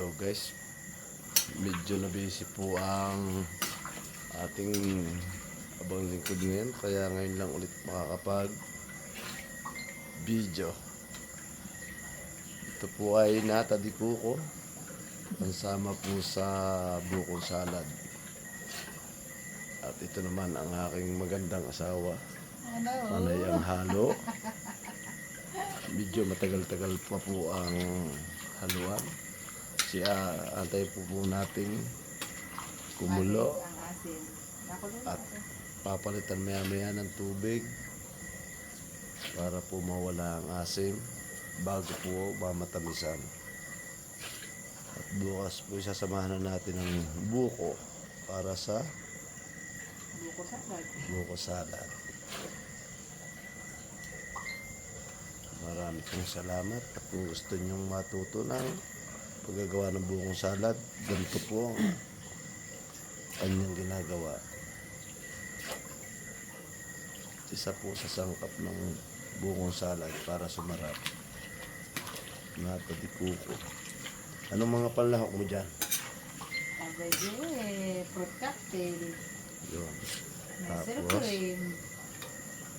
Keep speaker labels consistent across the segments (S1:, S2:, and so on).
S1: Hello guys, medyo na busy po ang ating abang lingkod ngayon kaya ngayon lang ulit makakapag video. Ito po ay nata di kuko kasama po sa bukong salad. At ito naman ang aking magandang asawa. Panay ang halo. Medyo matagal-tagal pa po ang haluan. Si ah, antay po po natin kumulo at papalitan maya-maya ng tubig para po mawala ang asim bago po mamatamisan. At bukas po isasamahan na natin ang buko para sa
S2: Buko salad.
S1: buko salad. Marami pong salamat at kung gusto nyong matuto ng paggagawa ng bukong salad, ganito po ang kanyang ginagawa. Isa po sa sangkap ng bukong salad para sumarap. Nata di kuko. Anong mga panlahok mo dyan?
S2: Abay, eh, fruit cocktail.
S1: Yun.
S2: Nasir cream.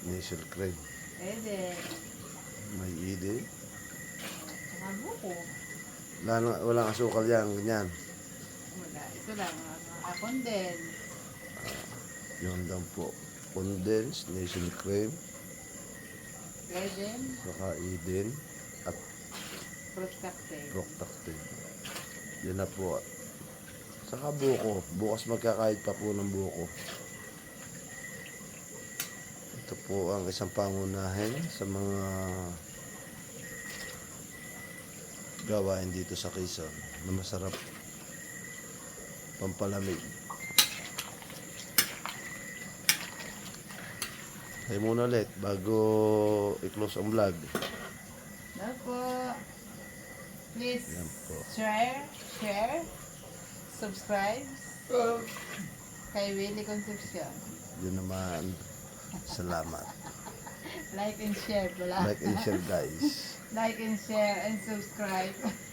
S1: Nasal cream.
S2: Pwede.
S1: May ide.
S2: Saka buko.
S1: Wala, na- walang asukal yan, ganyan.
S2: Wala. Ito lang. Mga akon din.
S1: Yun lang po. Condensed, nation cream,
S2: Pwede.
S1: saka Eden, at
S2: Fruit cocktail.
S1: Proctactin. Yan na po. Saka buko. Bukas magkakahit pa po ng buko. Ito po ang isang pangunahin sa mga gawain dito sa Quezon na masarap pampalamig. Tayo muna ulit bago i-close ang vlog.
S2: Po? Please
S1: Yan po.
S2: share, share, subscribe kay Willie Concepcion.
S1: Yun naman. Salamat.
S2: Like and share pala.
S1: Like and share guys.
S2: like and share and subscribe.